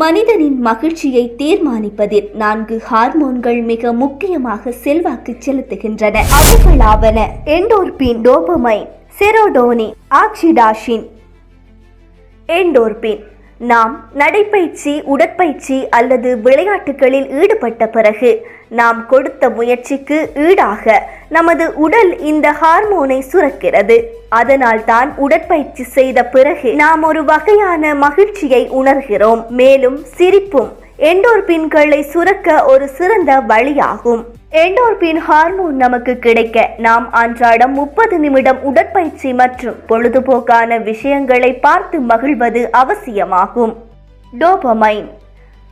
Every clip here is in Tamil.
மனிதனின் மகிழ்ச்சியை தீர்மானிப்பதில் நான்கு ஹார்மோன்கள் மிக முக்கியமாக செல்வாக்கு செலுத்துகின்றன. அவைகளாவன endorphin dopamine serotonin oxytocin endorphin நாம் நடைப்பயிற்சி உடற்பயிற்சி அல்லது விளையாட்டுகளில் ஈடுபட்ட பிறகு நாம் கொடுத்த முயற்சிக்கு ஈடாக நமது உடல் இந்த ஹார்மோனை சுரக்கிறது. அதனால் தான் உடற்பயிற்சி செய்த பிறகு நாம் ஒரு வகையான மகிழ்ச்சியை உணர்கிறோம். மேலும் சிரிப்பும் எண்டோர்பின்களை சுரக்க ஒரு சிறந்த வழியாகும். எண்டோர்பின் ஹார்மோன் நமக்கு கிடைக்க நாம் அன்றாடம் முப்பது நிமிடம் உடற்பயிற்சி மற்றும் பொழுதுபோக்கான விஷயங்களை பார்த்து மகிழ்வது அவசியமாகும். டோபமைன்.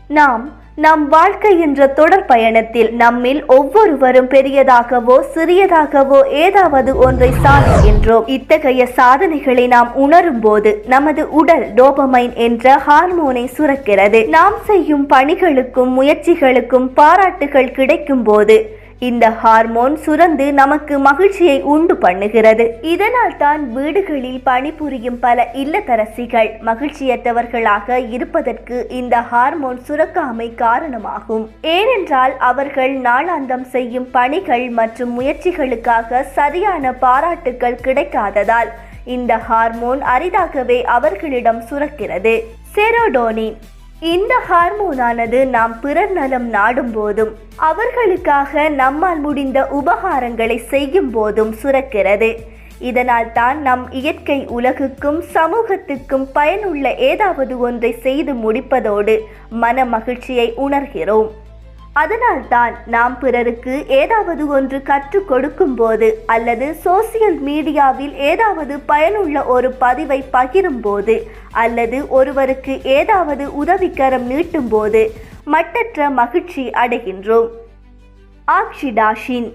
நாம் நம் வாழ்க்கை என்ற தொடர் பயணத்தில் நம்மில் ஒவ்வொருவரும் பெரியதாகவோ சிறியதாகவோ ஏதாவது ஒன்றை சாதிக்கின்றோம் இத்தகைய சாதனைகளை நாம் உணரும் போது நமது உடல் டோபமைன் என்ற ஹார்மோனை சுரக்கிறது. நாம் செய்யும் பணிகளுக்கும் முயற்சிகளுக்கும் பாராட்டுகள் கிடைக்கும் போது இந்த ஹார்மோன் சுரந்து நமக்கு மகிழ்ச்சியை உண்டு பண்ணுகிறது. இதனால் தான் வீடுகளில் பணிபுரியும் பல இல்லத்தரசிகள் மகிழ்ச்சியற்றவர்களாக இருப்பதற்கு இந்த ஹார்மோன் சுரக்காமை காரணமாகும். ஏனென்றால் அவர்கள் நாளாந்தம் செய்யும் பணிகள் மற்றும் முயற்சிகளுக்காக சரியான பாராட்டுகள் கிடைக்காததால் இந்த ஹார்மோன் அரிதாகவே அவர்களிடம் சுரக்கிறது. செரோடோனின் இந்த ஹார்மோனானது நாம் பிறர் நலம் நாடும் போதும் அவர்களுக்காக நம்மால் முடிந்த உபகாரங்களை செய்யும் போதும் சுரக்கிறது. இதனால் தான் நம் இயற்கை உலகுக்கும் சமூகத்துக்கும் பயனுள்ள ஏதாவது ஒன்றை செய்து முடிப்பதோடு மன மகிழ்ச்சியை உணர்கிறோம். அதனால்தான் நாம் பிறருக்கு ஏதாவது ஒன்று கற்றுக் கொடுக்கும்போது அல்லது சோசியல் மீடியாவில் ஏதாவது பயனுள்ள ஒரு பதிவை பகிரும் போது அல்லது ஒருவருக்கு ஏதாவது உதவிக்கரம் நீட்டும் போது மட்டற்ற மகிழ்ச்சி அடைகின்றோம். ஆக்ஷிடாஷின்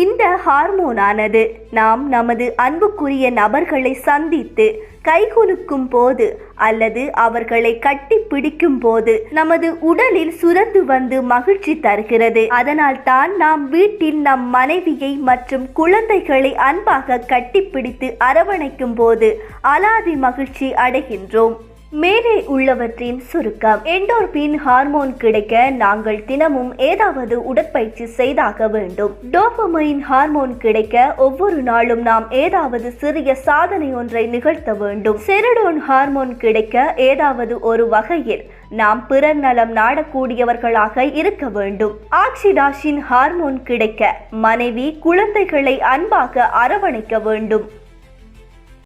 இந்த ஹார்மோனானது நாம் நமது அன்புக்குரிய நபர்களை சந்தித்து கைகுலுக்கும் போது அல்லது அவர்களை கட்டி பிடிக்கும் போது நமது உடலில் சுரந்து வந்து மகிழ்ச்சி தருகிறது. அதனால் தான் நாம் வீட்டில் நம் மனைவியை மற்றும் குழந்தைகளை அன்பாக கட்டிப்பிடித்து அரவணைக்கும் போது அலாதி மகிழ்ச்சி அடைகின்றோம். மேலே உள்ளவற்றின் சுருக்கம். எண்டோர்பின் ஹார்மோன் கிடைக்க நாங்கள் தினமும் ஏதாவது உடற்பயிற்சி செய்தாக வேண்டும். டோபமைன் ஹார்மோன் கிடைக்க ஒவ்வொரு நாளும் நாம் ஏதாவது சிறிய சாதனை ஒன்றை நிகழ்த்த வேண்டும். செரடோன் ஹார்மோன் கிடைக்க ஏதாவது ஒரு வகையில் நாம் பிறர் நலம் நாடக்கூடியவர்களாக இருக்க வேண்டும். ஆக்சிடாஷின் ஹார்மோன் கிடைக்க மனைவி குழந்தைகளை அன்பாக அரவணைக்க வேண்டும்.